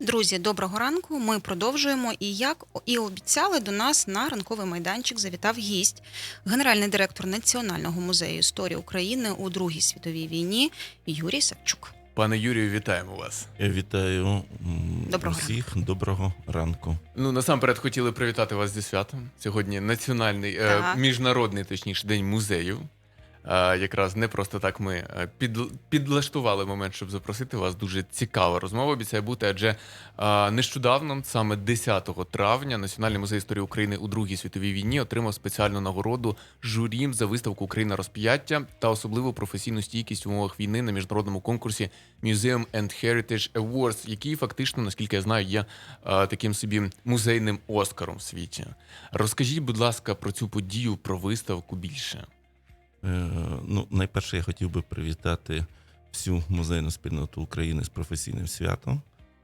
Друзі, доброго ранку. Ми продовжуємо. І як і обіцяли, до нас на ранковий майданчик завітав гість, генеральний директор Національного музею історії України у Другій світовій війні Юрій Савчук. Пане Юрію, вітаємо вас. Я вітаю Доброго усіх. Доброго ранку. Ну насамперед хотіли привітати вас зі святом. Сьогодні національний е, міжнародний, точніше, день музею. Якраз не просто так ми під, підлаштували момент, щоб запросити вас. Дуже цікава розмова обіцяє бути, адже нещодавно, саме 10 травня, Національний музей історії України у Другій світовій війні отримав спеціальну нагороду журі за виставку Україна розп'яття та особливу професійну стійкість в умовах війни на міжнародному конкурсі Museum and Heritage Awards, який фактично, наскільки я знаю, є таким собі музейним оскаром в світі. Розкажіть, будь ласка, про цю подію, про виставку більше. Е, ну, найперше, я хотів би привітати всю музейну спільноту України з професійним святом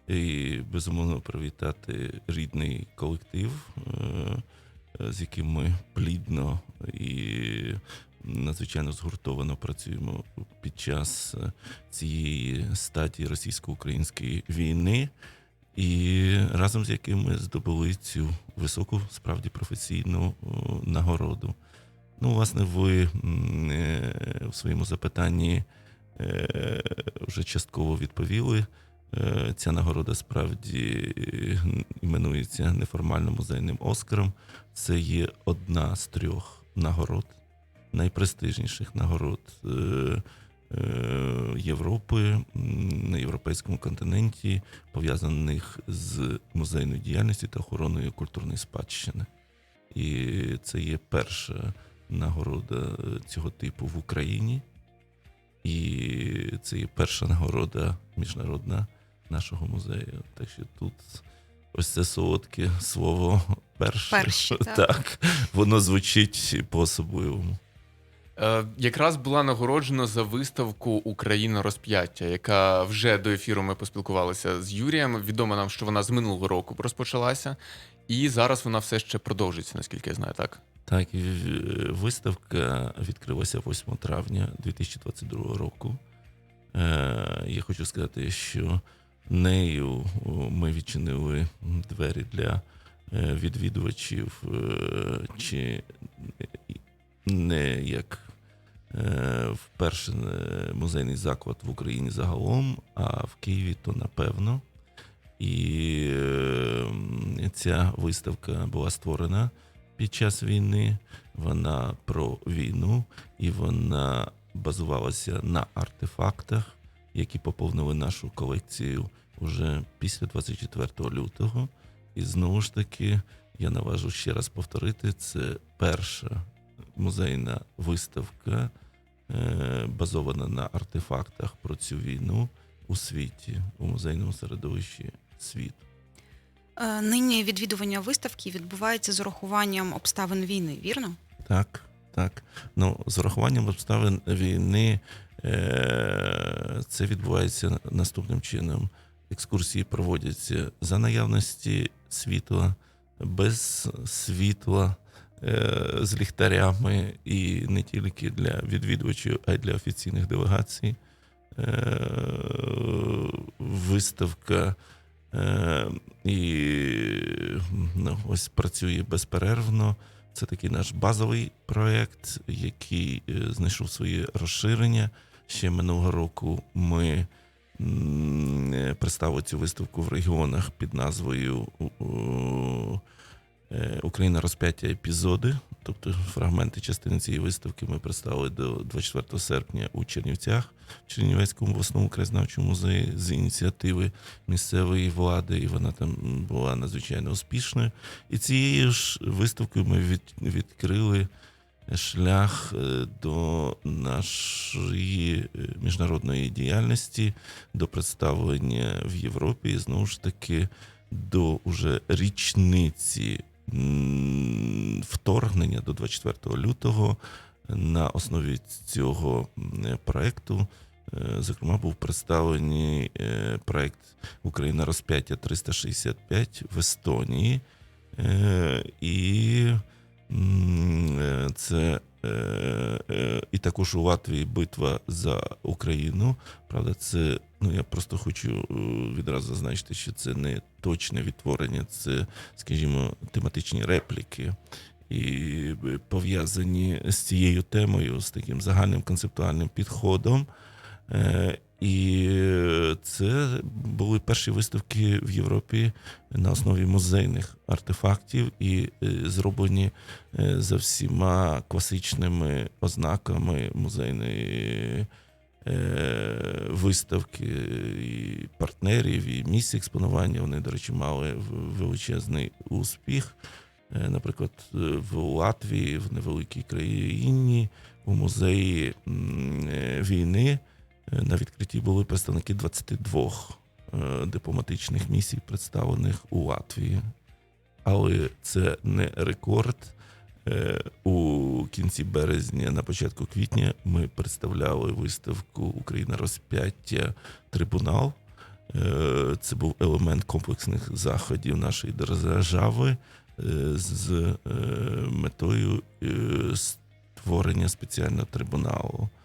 і безумовно привітати рідний колектив, е, з яким ми плідно і надзвичайно згуртовано працюємо під час е, цієї стадії російсько-української війни. І разом з яким ми здобули цю високу, справді професійну нагороду. Ну, власне, ви е, в своєму запитанні е, вже частково відповіли. Е, Ця нагорода справді іменується неформально музейним Оскаром. Це є одна з трьох нагород, найпрестижніших нагород Європи на європейському континенті, пов'язаних з музейною діяльністю та охороною культурної спадщини. І це є перша нагорода е, цього типу в Україні. І це є перша нагорода міжнародна нашого музею. Так що тут ось це солодке слово перше. Перші, так. так, воно звучить по-особливому. Е, якраз була нагороджена за виставку Україна розп'яття, яка вже до ефіру ми поспілкувалися з Юрієм. Відомо нам, що вона з минулого року розпочалася, і зараз вона все ще продовжується, наскільки я знаю, так? Так, е, виставка відкрилася 8 травня 2022 року. Е, Я хочу сказати, що нею ми відчинили двері для е, відвідувачів, чи не як вперше музейний заклад в Україні загалом, а в Києві то напевно. І ця виставка була створена під час війни. Вона про війну, і вона базувалася на артефактах, які поповнили нашу колекцію уже після 24 лютого. І знову ж таки, я наважу ще раз повторити: це перша музейна виставка, е, базована на артефактах про цю війну у світі, у музейному середовищі світу. Е, Нині відвідування виставки відбувається з урахуванням обставин війни, вірно? Так, так. Ну, з урахуванням обставин війни е- це відбувається наступним чином. Екскурсії проводяться за наявності світла, без світла, е- з ліхтарями, і не тільки для відвідувачів, а й для офіційних делегацій. Виставка і ну, ось працює безперервно. Це такий наш базовий проєкт, який е, знайшов своє розширення. Ще минулого року ми е, представили цю виставку в регіонах під назвою е, Україна розп'яття епізоди. Тобто фрагменти частини цієї виставки ми представили до 24 серпня у Чернівцях, в Чернівецькому обласному краєзнавчому музеї з ініціативи місцевої влади, і вона там була надзвичайно успішною. І цією ж виставкою ми від, відкрили шлях е, до нашої е, міжнародної діяльності, до представлення в Європі і знову ж таки до уже річниці вторгнення до 24 лютого на основі цього проекту. е, Зокрема, був представлений е, проект Україна розп'яття 365 в Естонії. Е, І це і також у Латвії битва за Україну. Правда, це ну я просто хочу е, відразу зазначити, що це не точне відтворення, це, скажімо, тематичні репліки. І е, пов'язані з цією темою, з таким загальним концептуальним підходом. І це були перші виставки в Європі на основі музейних артефактів і е, зроблені е, за всіма класичними ознаками музейної е, виставки і партнерів, і місць експонування. Вони, до речі, мали величезний успіх. Наприклад, в Латвії, в невеликій країні, у музеї війни на відкритті були представники 22 е, дипломатичних місій, представлених у Латвії. Але це не рекорд. Е, У кінці березня, на початку квітня, ми представляли виставку Україна розп'яття Трибунал. Е, Це був елемент комплексних заходів нашої держави е, з е, метою е, створення спеціального трибуналу е,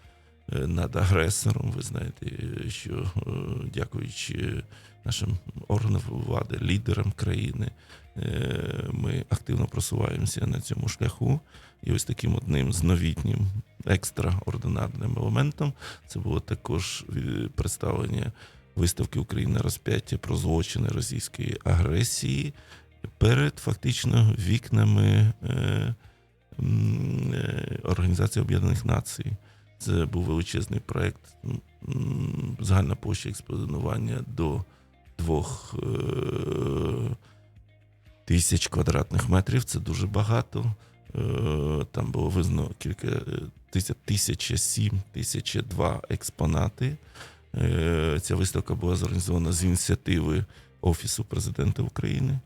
над агресором. Ви знаєте, що е, дякуючи нашим органам влади, лідерам країни, е, ми активно просуваємося на цьому шляху. І ось таким одним з новітнім екстраординарним елементом це було також е, представлення виставки Україна розп'яття про злочини російської агресії перед фактично вікнами Організації Об'єднаних Націй. Це був величезний проект. м, Загальна площа експонування до двох е, тисяч квадратних метрів. Це дуже багато. Е, Там було визнано кілька е, тисяч, тисяча сім, тисяча два експонати. Ця виставка була зорганізована з ініціативи Офісу президента України.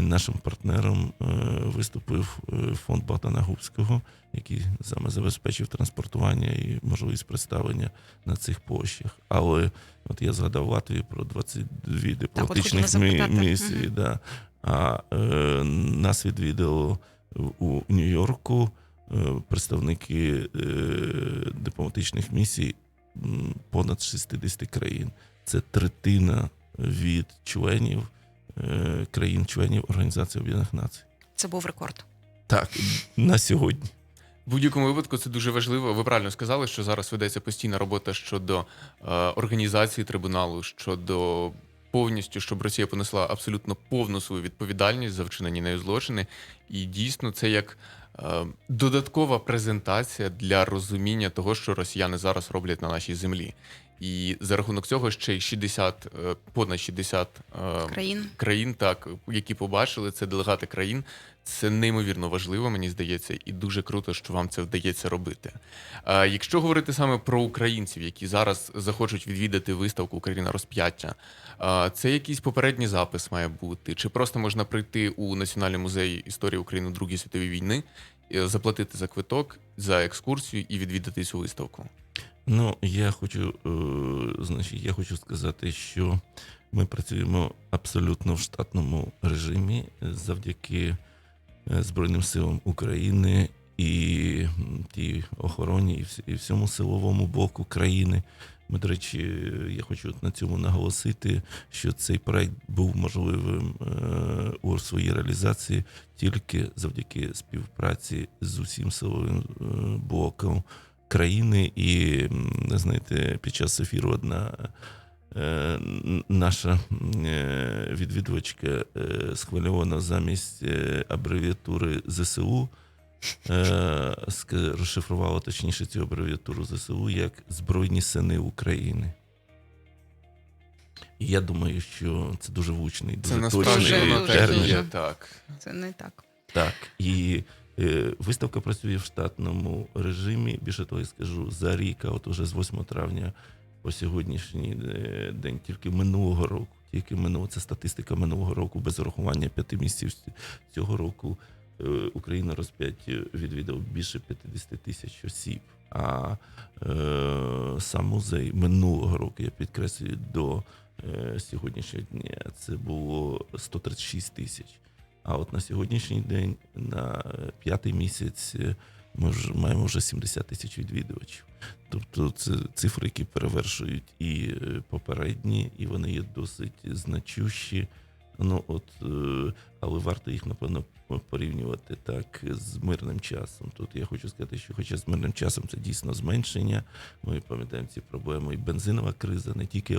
Нашим партнером е, виступив е, фонд Богдана Губського, який саме забезпечив транспортування і можливість представлення на цих площах. Але от я згадав Латвію про 22 дипломатичних хотіла мі-. Мгм. Да. А е, нас відвідало у Нью-Йорку е, представники е, дипломатичних місій понад 60 країн. Це третина від членів країн-членів Організації Об'єднаних Націй. Це був рекорд. Так, на сьогодні. В будь-якому випадку це дуже важливо. Ви правильно сказали, що зараз ведеться постійна робота щодо е, організації трибуналу, щодо повністю, щоб Росія понесла абсолютно повну свою відповідальність за вчинені нею злочини. І дійсно це як е, додаткова презентація для розуміння того, що росіяни зараз роблять на нашій землі. І за рахунок цього ще й 60, е, понад 60 е, Країн. країн, так які побачили це делегати країн. Це неймовірно важливо, мені здається, і дуже круто, що вам це вдається робити. А якщо говорити саме про українців, які зараз захочуть відвідати виставку Україна розп'яття, це якийсь попередній запис має бути, чи просто можна прийти у Національний музей історії України Другої світової війни, е, заплатити за квиток, за екскурсію і відвідати цю виставку. Ну, я хочу, е, значить, я хочу сказати, що ми працюємо абсолютно в штатному режимі завдяки е, Збройним силам України і тій охороні, і всьому силовому боку країни. Ми, до речі, я хочу на цьому наголосити, що цей проект був можливим е, у своїй реалізації тільки завдяки співпраці з усім силовим е, блоком країни, і знаєте, під час ефіру одна е, наша е, відвідувачка е, схвильована замість абревіатури ЗСУ. Розшифрувала точніше цю абревіатуру ЗСУ як Збройні сини України. І я думаю, що це дуже влучний, дуже насправді точний Дуже, дуже, так термін. Це не так. Так, і виставка працює в штатному режимі. Більше того, я скажу, за рік, а от уже з 8 травня по сьогоднішній е, день, тільки минулого року, тільки минулого, це статистика минулого року, без урахування п'яти місяців цього року. е, Україна розп'яття відвідав більше 50 тисяч осіб. А е, сам музей минулого року, я підкреслюю, до е, сьогоднішнього дня це було 136 тисяч. А от на сьогоднішній день, на п'ятий місяць, е, Ми вже маємо вже 70 тисяч відвідувачів. Тобто це цифри, які перевершують і е, попередні, і вони є досить значущі. Ну от, е, але варто їх, напевно, порівнювати так з мирним часом. Тут я хочу сказати, що хоча з мирним часом це дійсно зменшення. Ми пам'ятаємо ці проблеми, і бензинова криза, не тільки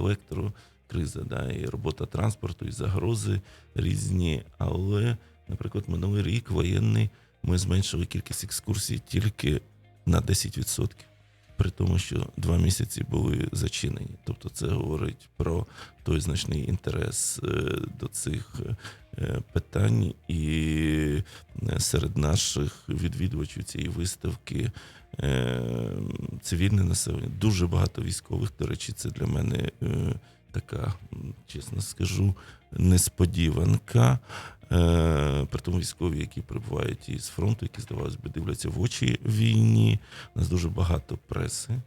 електрокриза, да, і робота транспорту, і загрози різні. Але, наприклад, минулий рік воєнний ми зменшили кількість екскурсій тільки на 10%. При тому, що два місяці були зачинені. Тобто це говорить про той значний інтерес е, до цих е, питань, і е, серед наших відвідувачів цієї виставки цивільне населення, дуже багато військових. До речі, це для мене така, чесно скажу, несподіванка. Е, При тому військові, які прибувають із фронту, які, здавалось би, дивляться в очі війні. У нас дуже багато преси.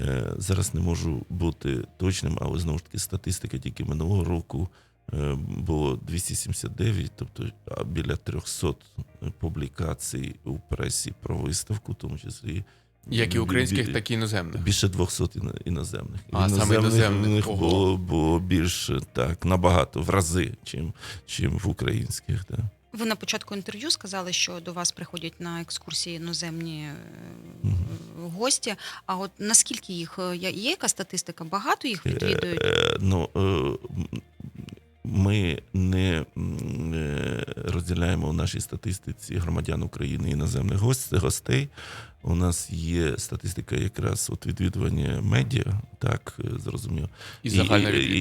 Е, Зараз не можу бути точним, але знову ж таки статистика тільки минулого року е, було 279, тобто біля 300 публікацій у пресі про виставку, в тому числі Як і українських, так і іноземних. Більше 200 іно- іноземних. А, саме іноземних. Ого. було, було більше так, набагато, в рази, чим, чим в українських. Так. Ви на початку інтерв'ю сказали, що до вас приходять на екскурсії іноземні Мгм. гості. А от наскільки їх е, є є яка статистика? Багато їх відвідують? Е, Ну, е, ми не розділяємо у нашій статистиці громадян України іноземних гостей. У нас є статистика якраз от відвідування медіа, так е, зрозуміло. І загальне і-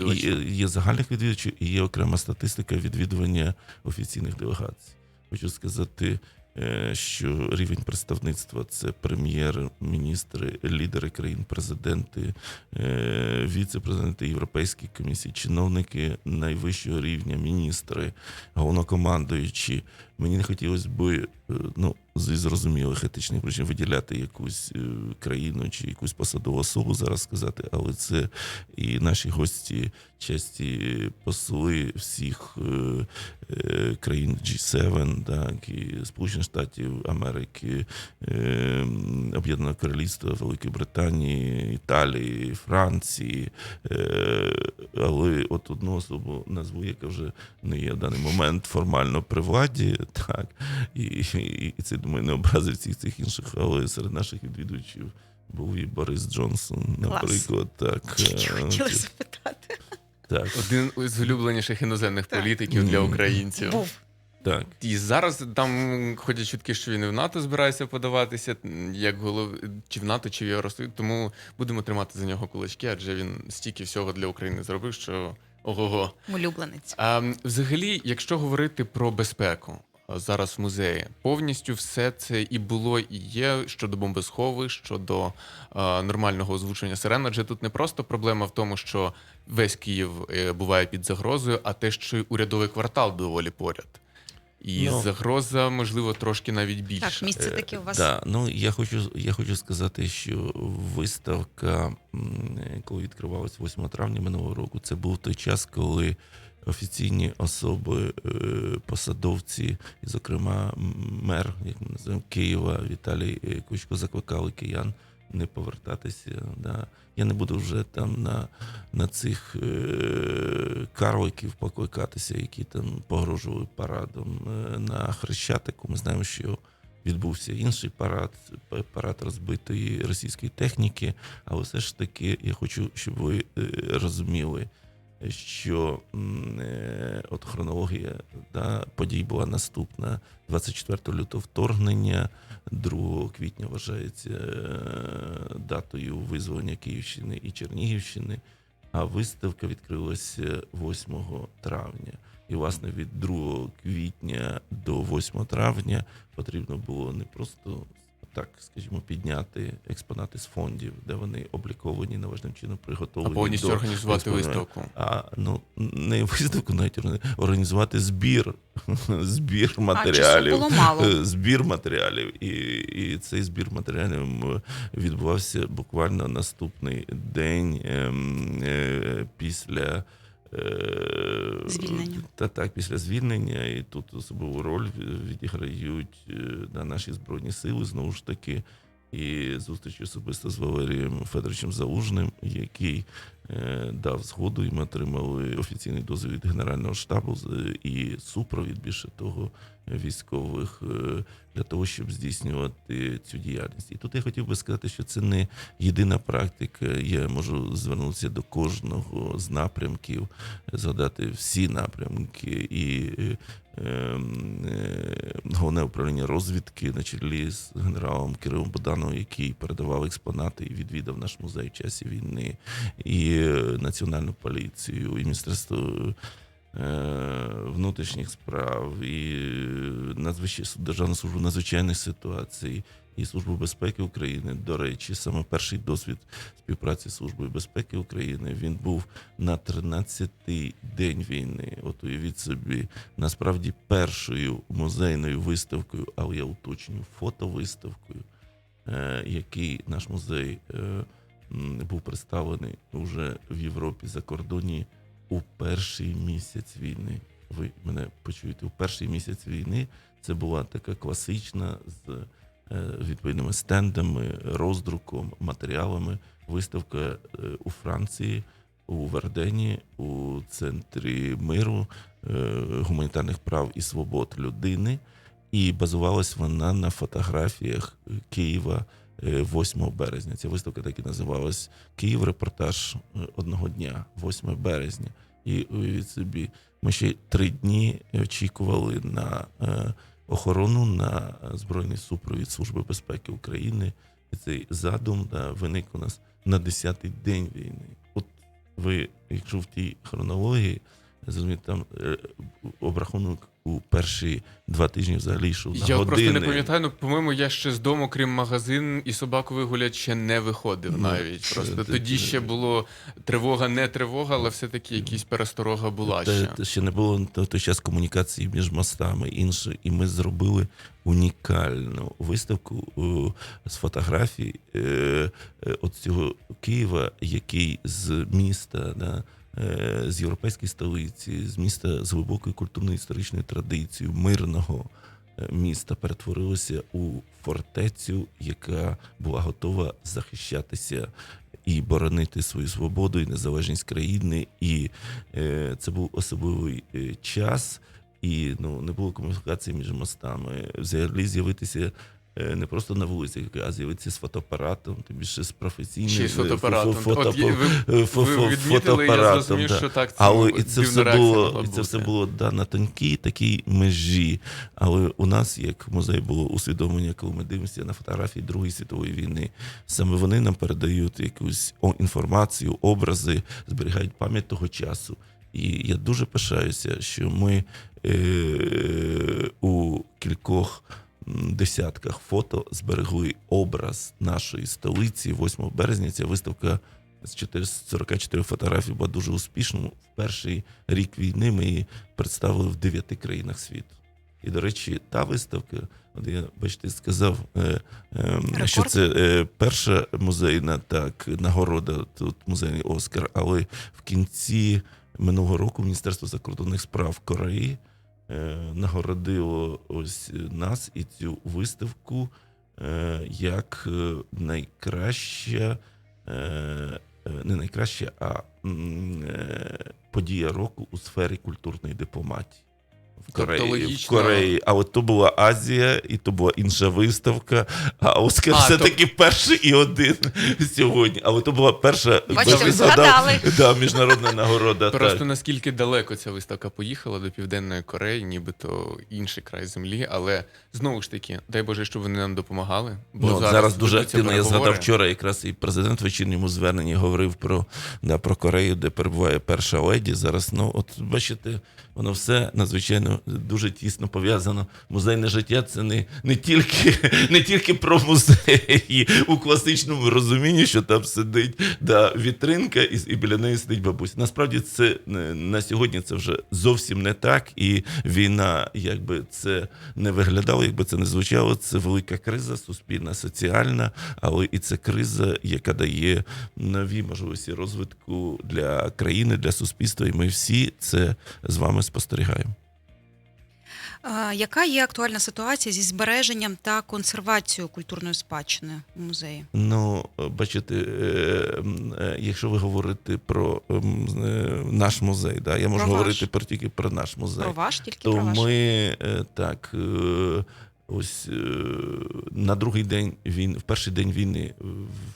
і- Є загальних відвідувачів, і є окрема статистика відвідування офіційних делегацій. Хочу сказати, е, що рівень представництва це прем'єр-міністри, лідери країн, президенти, е, віце-президенти Європейської комісії, чиновники найвищого рівня, міністри, головнокомандуючі. Мені не хотілося би ну, зі зрозумілих етичних причин виділяти якусь е, країну чи якусь посадову особу зараз сказати, але це і наші гості, часті посли всіх е, е, країн G7, так, і Сполучених Штатів Америки, Об'єднаного Королівства, Великої Британії, Італії, Франції. Але от одну особу назву, яка вже не є в даний момент формально при владі, так, і, і, і це, думаю, не образить всіх цих інших, але серед наших відвідувачів був і Борис Джонсон, Клас. наприклад. Так, Тільки е, хотіла запитати. так, Один із улюбленіших іноземних Так. політиків для українців. Був. так. І зараз там ходять чутки, що він і в НАТО збирається подаватися, як голов чи в НАТО, чи в Євросоюз. Тому будемо тримати за нього кулачки, адже він стільки всього для України зробив, що ого-го. Улюбленець. А взагалі, якщо говорити про безпеку зараз в музеї, повністю все це і було, і є щодо бомбосховищ, щодо а, нормального озвучення сирен. Адже тут не просто проблема в тому, що весь Київ е, буває під загрозою, а те, що й урядовий квартал доволі поряд. І Ну. загроза, можливо, трошки навіть більша. Так, місце Е, таке у вас. Да, ну я хочу, я хочу сказати, що виставка, коли відкривалась 8 травня минулого року, це був той час, коли офіційні особи, е, посадовці, і, зокрема, мер, як ми називаємо Києва, Віталій е, Кучко, закликали киян не повертатися. Да. Я не буду вже там на, на цих е, карликів покликатися, які там погрожували парадом на Хрещатику. Ми знаємо, що відбувся інший парад, парад розбитої російської техніки. Але все ж таки я хочу, щоб ви розуміли, що е, от хронологія да, подій була наступна. 24 лютого вторгнення, 2 квітня вважається е, датою визволення Київщини і Чернігівщини, а виставка відкрилася 8 травня. І, власне, від 2 квітня до 8 травня потрібно було не просто так, скажімо, підняти експонати з фондів, де вони обліковані належним чином а приготовлені. повністю до організувати виставку. а ну не виставку, навіть організувати збір, збір матеріалів. часу було мало. Е, Збір матеріалів, і, і цей збір матеріалів відбувався буквально наступний день ем, е, після е, Звільнення. Та так, після звільнення, і тут особливу роль відіграють на наші збройні сили знову ж таки. І зустріч особисто з Валерієм Федоровичем Залужним, який е, дав згоду, і ми отримали офіційний дозвіл від Генерального штабу і супровід більше того військових е, для того, щоб здійснювати цю діяльність. І тут я хотів би сказати, що це не єдина практика. Я можу звернутися до кожного з напрямків, згадати всі напрямки і е, е, головне управління розвідки на чолі з генералом Кирилом Богдановим, який передавав експонати і відвідав наш музей в часі війни, і е, національну поліцію, і міністерство. е, Внутрішніх справ і надзвичай Державну службу надзвичайних ситуацій і Службу безпеки України. До речі, саме перший досвід співпраці з Службою безпеки України він був на 13-й день війни. От уявіть собі, насправді першою музейною виставкою, але я уточнюю, фотовиставкою, е, який наш музей е, був представлений вже в Європі за кордоні у перший місяць війни. Ви мене почуєте, у перший місяць війни це була така класична з відповідними стендами, роздруком, матеріалами. Виставка е, у Франції, у Вердені, у центрі миру, е, гуманітарних прав і свобод людини. І базувалась вона на фотографіях Києва е, 8 березня. Ця виставка так і називалась Київ репортаж е, одного дня, 8 березня. І уявіть собі, ми ще три дні очікували на е, охорону на збройний супровід Служби безпеки України. І цей задум да, виник у нас на 10-й день війни. От ви, якщо в тій хронології, зрозумієте, там е, обрахунок у перші два тижні взагалі йшов на Я години. просто не пам'ятаю, ну, по-моєму, я ще з дому, крім магазин і собаку вигулять, ще не виходив Ну, навіть. Просто це- тоді це- ще було тривога, не тривога, але все-таки якась пересторога була Та- ще. та ще не було на той час комунікації між мостами інше, і ми зробили унікальну виставку о, з фотографій е, е, от цього Києва, який з міста, да, е, з європейської столиці, з міста з глибокою культурно-історичною традицією, мирного е, міста перетворилося у фортецю, яка була готова захищатися і боронити свою свободу і незалежність країни. І е, це був особливий е, час, і ну, не було комунікації між мостами. Взагалі з'явитися. Е, Не просто на вулиці, а з'явитися з фотоапаратом, тим більше з професійним й з фотоапаратом. фотоапаратом, Але і це все було, і це все було да, на тонкій такій межі. Але у нас, як музей, було усвідомлення, коли ми дивимося на фотографії Другої світової війни. Саме вони нам передають якусь інформацію, образи, зберігають пам'ять того часу. І я дуже пишаюся, що ми е, у кількох десятках фото зберегли образ нашої столиці 8 березня. Ця виставка з 444 фотографій була дуже успішною. В перший рік війни ми її представили в дев'яти країнах світу. І, до речі, та виставка, от я бачите, сказав, е, е, що це е, перша музейна так, нагорода, тут музейний Оскар, але в кінці минулого року Міністерство закордонних справ Кореї нагородило ось нас і цю виставку е, як е, найкраща, е, е, не найкраща, а е, подія року у сфері культурної дипломатії. В Тобто Кореї, в Кореї. А от то була Азія, і то була інша виставка. А Оскар все-таки перший і один сьогодні. Але то була перша Бачите, згадали. да, міжнародна нагорода. Просто так. наскільки далеко ця виставка поїхала до Південної Кореї, нібито інший край землі, але знову ж таки, дай Боже, щоб вони нам допомагали. Бо Ну, зараз, зараз дуже активно. Я згадав вчора, якраз і президент в вечірньому зверненні говорив про, да, про Корею, де перебуває перша леді. Зараз, ну, от бачите, воно все надзвичайно дуже тісно пов'язано. Музейне життя це не, не, тільки, не тільки про музеї у класичному розумінні, що там сидить да, вітринка, і, і біля неї сидить бабуся. Насправді це е, на сьогодні це вже зовсім не так. І війна, якби це не виглядало, якби це не звучало, це велика криза, суспільна, соціальна, але і це криза, яка дає нові можливості розвитку для країни, для суспільства. І ми всі це з вами спостерігаємо. Яка є актуальна ситуація зі збереженням та консервацією культурної спадщини у музеї? Ну, бачите, е, е, якщо ви говорите про ем, е, наш музей, да, я можу Про ваш. говорити про тільки про наш музей. Про ваш тільки то про ваш. ми е, так. е, Ось е, на другий день він, в перший день війни, е,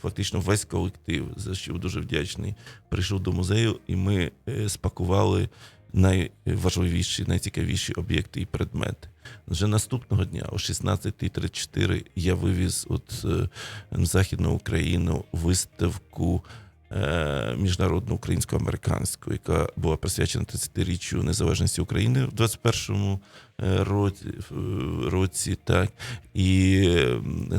фактично весь колектив, за що дуже вдячний, прийшов до музею, і ми е, спакували найважливіші, найцікавіші об'єкти і предмети. Вже наступного дня, о 16.34, я вивіз от е, Західну Україну виставку е, міжнародну українсько-американську, яка була присвячена 30-річчю незалежності України в 21-му е, році, році. Так. І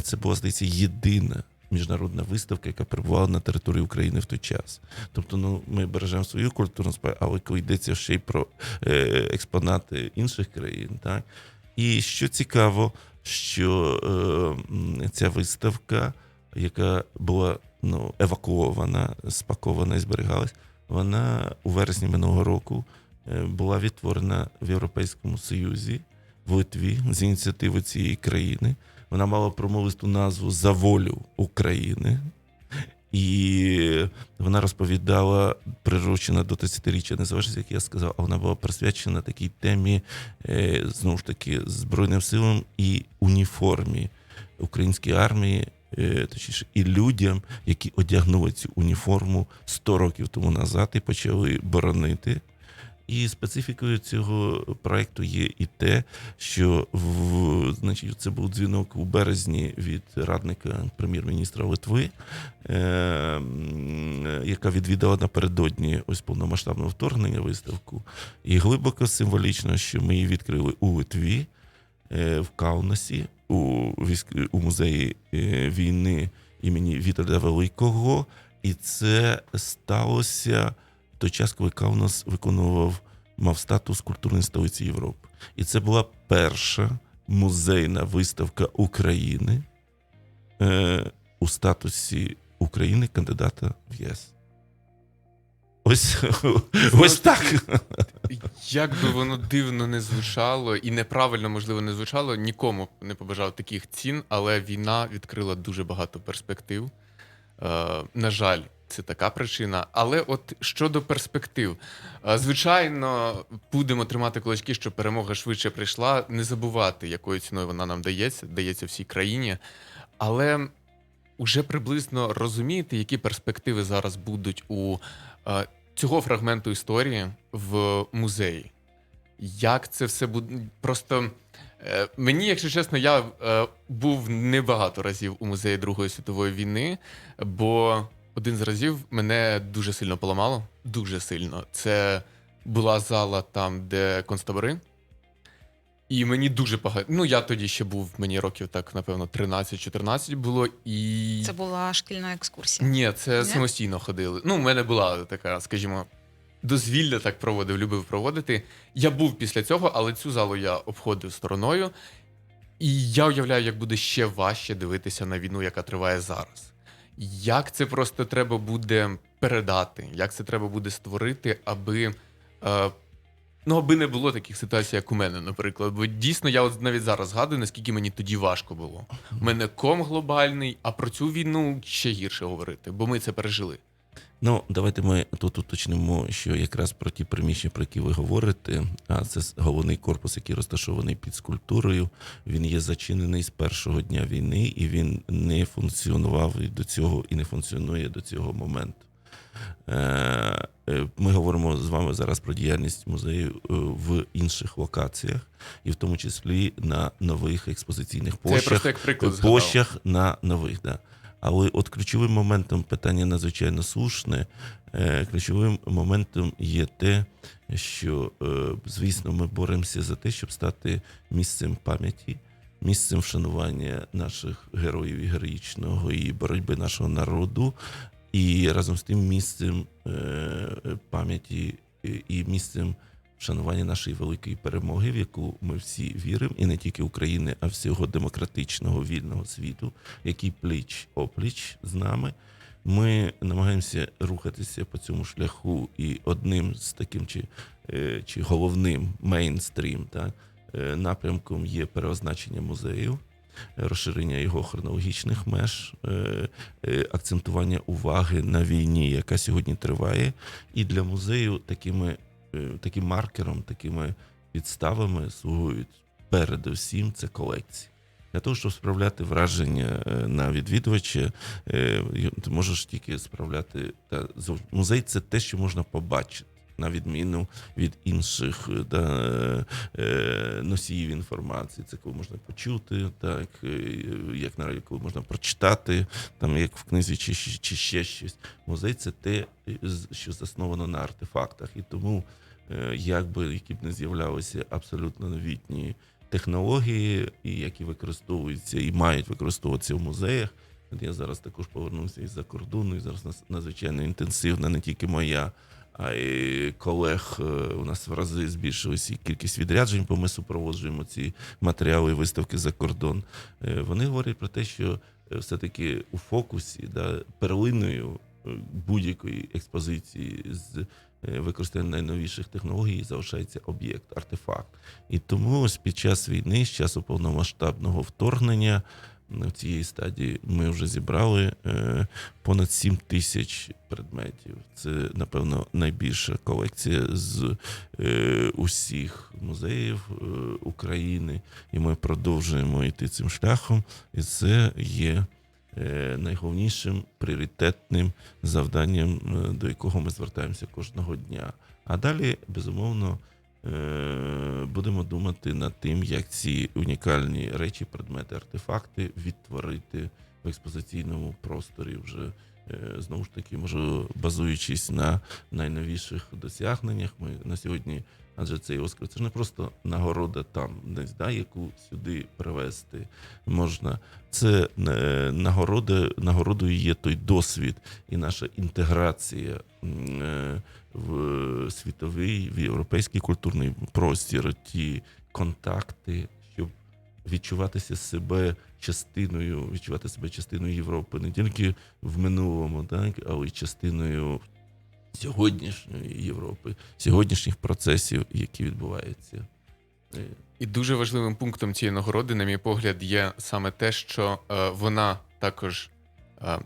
це була, здається, єдина. Міжнародна виставка, яка перебувала на території України в той час. Тобто, ну ми бережемо свою культурну спадщину, але коли йдеться ще й про е, експонати інших країн, так і що цікаво, що е, ця виставка, яка була ну, евакуована, спакована і зберігалась, вона у вересні минулого року е, була відтворена в Європейському Союзі в Литві з ініціативи цієї країни. Вона мала промовисту назву За волю України. І вона розповідала, приручена до 30-річчя незалежності, як я сказав, а вона була присвячена такій темі, е, знову ж таки, Збройним силам і уніформі української армії, е, точніше, і людям, які одягнули цю уніформу 100 років тому назад і почали боронити. І специфікою цього проекту є і те, що в, значить, це був дзвінок у березні від радника прем'єр-міністра Литви, е, яка відвідала напередодні ось повномасштабного вторгнення виставку. І глибоко символічно, що ми її відкрили у Литві, е, в Каунасі, у, військ, у музеї е, війни імені Віталія Великого. І це сталося той час, коли Каунас виконував, мав статус культурної столиці Європи. І це була перша музейна виставка України е, у статусі України кандидата в ЄС. Ось, ось так. Як би воно дивно не звучало і неправильно, можливо, не звучало, нікому не побажав таких цін, але війна відкрила дуже багато перспектив. Е, на жаль, це така причина. Але от щодо перспектив, е, звичайно, будемо тримати кулачки, щоб перемога швидше прийшла. Не забувати, якою ціною вона нам дається, дається всій країні. Але уже приблизно розумієте, які перспективи зараз будуть у е, цього фрагменту історії в музеї. Як це все буде? Просто е, мені, якщо чесно, я був небагато разів у музеї Другої світової війни, бо один з разів мене дуже сильно поламало. Дуже сильно. Це була зала там, де концтабори. І мені дуже багато. Ну, я тоді ще був, мені років так, напевно, 13-14 було. І Це була шкільна екскурсія. ні, це Ні? самостійно ходили. Ну, у мене була така, скажімо, дозвілля так проводив, любив проводити. Я був після цього, але цю залу я обходив стороною. І я уявляю, як буде ще важче дивитися на війну, яка триває зараз. Як це просто треба буде передати, як це треба буде створити, аби. Е, Ну, аби не було таких ситуацій, як у мене, наприклад. Бо дійсно я от навіть зараз згадую, наскільки мені тоді важко було. У мене ком глобальний, а про цю війну ще гірше говорити, бо ми це пережили. Ну, давайте ми тут уточнимо, що якраз про ті приміщення, про які ви говорите, а це головний корпус, який розташований під скульптурою. Він є зачинений з першого дня війни, і він не функціонував і до цього і не функціонує до цього моменту. Е, е, Ми говоримо з вами зараз про діяльність музею е, в інших локаціях, і в тому числі на нових експозиційних Це я площах просто як приклад площах на нових. Да. Але от ключовим моментом питання надзвичайно слушне. Е, Ключовим моментом є те, що, е, звісно, ми боремося за те, щоб стати місцем пам'яті, місцем вшанування наших героїв і героїчного і боротьби нашого народу, і разом з тим місцем е, пам'яті і- і місцем вшанування нашої великої перемоги, в яку ми всі віримо, і не тільки України, а всього демократичного вільного світу, який пліч опліч з нами. Ми намагаємося рухатися по цьому шляху, і одним з таким чи, е, чи головним мейнстрім так, е, напрямком є переозначення музею, розширення його хронологічних меж, е, акцентування уваги на війні, яка сьогодні триває. І для музею такими, таким маркером, такими підставами слугують передусім це колекції. Для того, щоб справляти враження е, на відвідувача, е, ти можеш тільки справляти. Музей це те, що можна побачити, на відміну від інших е, да, е, носіїв інформації. Це коли можна почути, так, е, як на коли можна прочитати, там, як в книзі, чи, чи, ще щось. Музей це те, що засновано на артефактах. І тому, е, як би які б не з'являлися абсолютно новітні технології, і які використовуються і мають використовуватися в музеях. Я зараз також повернувся із-за кордону, і зараз надзвичайно інтенсивна не тільки моя, а й колег. е, У нас в рази збільшилася кількість відряджень, бо ми супроводжуємо ці матеріали виставки за кордон. Е, Вони говорять про те, що е, все-таки у фокусі да, перлиною будь-якої експозиції з використанням найновіших технологій залишається об'єкт, артефакт. І тому ось під час війни, з часу повномасштабного вторгнення, в цієї стадії ми вже зібрали е, понад 7 тисяч предметів. Це, напевно, найбільша колекція з е, усіх музеїв е, України. І ми продовжуємо йти цим шляхом. І це є найголовнішим пріоритетним завданням, до якого ми звертаємося кожного дня. А далі, безумовно, будемо думати над тим, як ці унікальні речі, предмети, артефакти відтворити в експозиційному просторі вже. е, Знову ж таки, можу базуючись на найновіших досягненнях, ми на сьогодні, адже цей Оскар це ж не просто нагорода там, десь, да, яку сюди привезти можна. Це е, нагорода, нагородою є той досвід і наша інтеграція е, в світовий, в європейський культурний простір, ті контакти, щоб відчуватися себе частиною, відчувати себе частиною Європи, не тільки в минулому, так, але й частиною сьогоднішньої Європи, сьогоднішніх процесів, які відбуваються. Е, І дуже важливим пунктом цієї нагороди, на мій погляд, є саме те, що е, вона також е,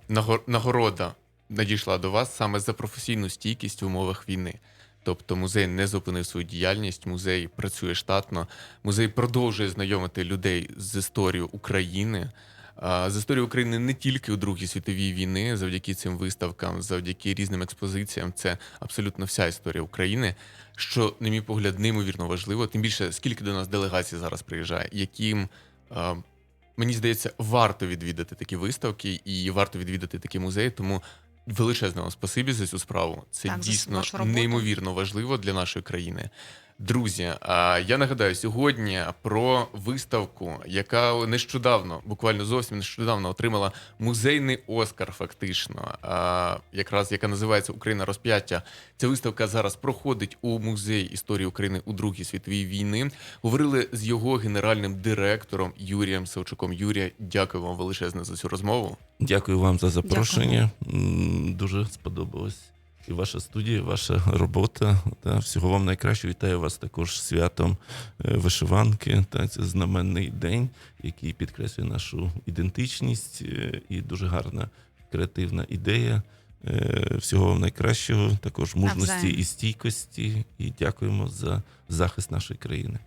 нагорода надійшла до вас саме за професійну стійкість в умовах війни. Тобто музей не зупинив свою діяльність, музей працює штатно, музей продовжує знайомити людей з історією України. З історією України не тільки у Другій світовій війни, завдяки цим виставкам, завдяки різним експозиціям, це абсолютно вся історія України, що, на мій погляд, неймовірно важливо. Тим більше, скільки до нас делегацій зараз приїжджає, яким мені здається, варто відвідати такі виставки і варто відвідати такі музеї. Тому величезне вам спасибі за цю справу. Це Так, дійсно неймовірно важливо для нашої країни. Друзі, я нагадаю сьогодні про виставку, яка нещодавно, буквально зовсім нещодавно, отримала музейний Оскар, фактично, якраз яка називається Україна розп'яття. Ця виставка зараз проходить у музеї історії України у Другій світовій війни. Говорили з його генеральним директором Юрієм Савчуком. Юрія, дякую вам величезне за цю розмову. Дякую вам за запрошення. М, Дуже сподобалось. І ваша студія, ваша робота. Та, всього вам найкраще. Вітаю вас також святом е, вишиванки. Та, це знаменний день, який підкреслює нашу ідентичність е, і дуже гарна креативна ідея. Е, Всього вам найкращого, також мужності і стійкості. І дякуємо за захист нашої країни.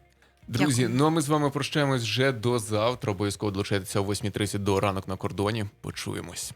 Друзі, Дякую. ну а ми з вами прощаємось вже до завтра. Обов'язково долучайтеся о 8.30 до ранок на кордоні. Почуємось.